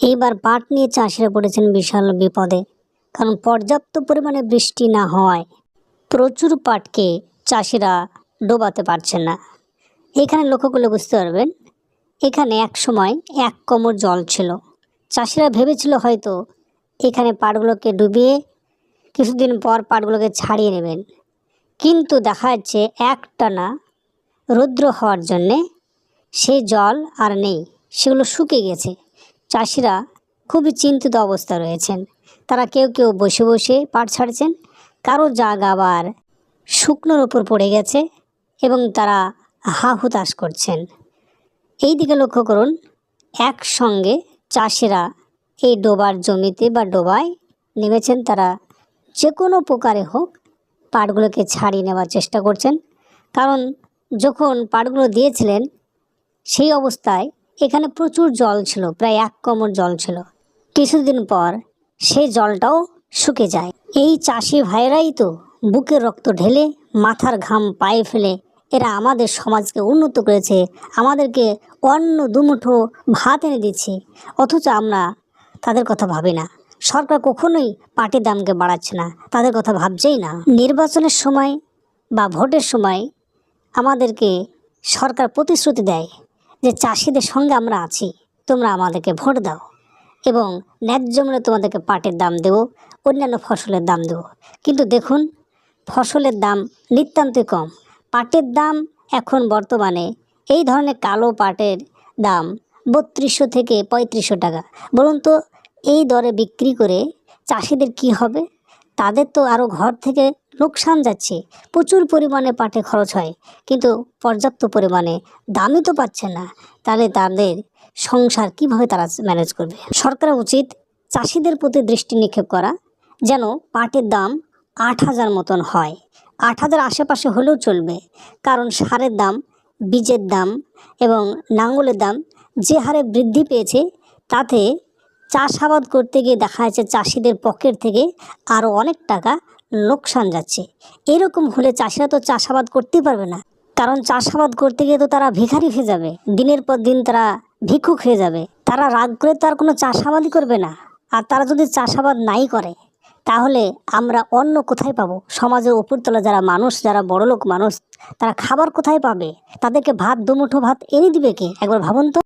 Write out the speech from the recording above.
এইবার পাট নিয়ে চাষিরা পড়েছেন বিশাল বিপদে, কারণ পর্যাপ্ত পরিমাণে বৃষ্টি না হওয়ায় প্রচুর পাটকে চাষিরা ডোবাতে পারছেন না। এখানে লক্ষ্য করলে বুঝতে পারবেন, এখানে এক সময় এক কোমর জল ছিল। চাষিরা ভেবেছিল হয়তো এখানে পাটগুলোকে ডুবিয়ে কিছুদিন পর পাটগুলোকে ছাড়িয়ে নেবেন। কিন্তু দেখা যাচ্ছে একটানা রৌদ্র হওয়ার জন্যে সেই জল আর নেই, সেগুলো শুকিয়ে গেছে। চাষিরা খুবই চিন্তিত অবস্থা রয়েছেন। তারা কেউ কেউ বসে বসে পাট ছাড়ছেন। কারও জাগ আবার শুকনোর ওপর পড়ে গেছে এবং তারা হা হুতাশ করছেন। এই দিকে লক্ষ্য করুন, একসঙ্গে চাষিরা এই ডোবার জমিতে বা ডোবায় নেমেছেন। তারা যে কোনো প্রকারে হোক পাটগুলোকে ছাড়িয়ে নেওয়ার চেষ্টা করছেন। কারণ যখন পাটগুলো দিয়েছিলেন, সেই অবস্থায় এখানে প্রচুর জল ছিল, প্রায় এক কোমর জল ছিল। কিছুদিন পর সেই জলটাও শুকে যায়। এই চাষি ভাইরাই তো বুকের রক্ত ঢেলে মাথার ঘাম পায়ে ফেলে এরা আমাদের সমাজকে উন্নত করেছে, আমাদেরকে অন্ন দুমুঠো ভাত এনে দিচ্ছে। অথচ আমরা তাদের কথা ভাবি না। সরকার কখনোই পাটের দামকে বাড়াচ্ছে না, তাদের কথা ভাবছেই না। নির্বাচনের সময় বা ভোটের সময় আমাদেরকে সরকার প্রতিশ্রুতি দেয়। যে চাষিদের সঙ্গে আমরা আছি, তোমরা আমাদেরকে ভোট দাও এবং ন্যায্য মূল্যে তোমাদেরকে পাটের দাম দেবো, অন্যান্য ফসলের দাম দেবো। কিন্তু দেখুন, ফসলের দাম নিতান্তই কম। পাটের দাম এখন বর্তমানে এই ধরনের কালো পাটের দাম বত্রিশশো থেকে পঁয়ত্রিশশো টাকা। বলুন তো, এই দরে বিক্রি করে চাষিদের কি হবে? তাদের তো আরও ঘর থেকে লোকসান যাচ্ছে। প্রচুর পরিমাণে পাটে খরচ হয়, কিন্তু পর্যাপ্ত পরিমাণে দামই তো পাচ্ছে না। তাহলে তাদের সংসার কীভাবে তারা ম্যানেজ করবে? সরকার উচিত চাষিদের প্রতি দৃষ্টি নিক্ষেপ করা, যেন পাটের দাম আট হাজার মতন হয়। আট হাজার আশেপাশে হলেও চলবে, কারণ সারের দাম, বীজের দাম এবং নাঙ্গলের দাম যে হারে বৃদ্ধি পেয়েছে, তাতে চাষাবাদ করতে গিয়ে দেখা যাচ্ছে চাষিদের পকেট থেকে আরও অনেক টাকা লোকসান যাচ্ছে। এরকম হলে চাষিরা তো চাষাবাদ করতেই পারবে না। কারণ চাষাবাদ করতে গিয়ে তো তারা ভিখারি হয়ে যাবে। দিনের পর দিন তারা ভিক্ষুক হয়ে যাবে। তারা রাগ করে তো আর কোনো চাষাবাদই করবে না। আর তারা যদি চাষাবাদ নাই করে, তাহলে আমরা অন্য কোথায় পাবো? সমাজের উপরতলা যারা মানুষ, যারা বড়লোক মানুষ, তারা খাবার কোথায় পাবে? তাদেরকে ভাত, দুমুঠো ভাত এনে দিবে কে? একবার ভাবুন তো।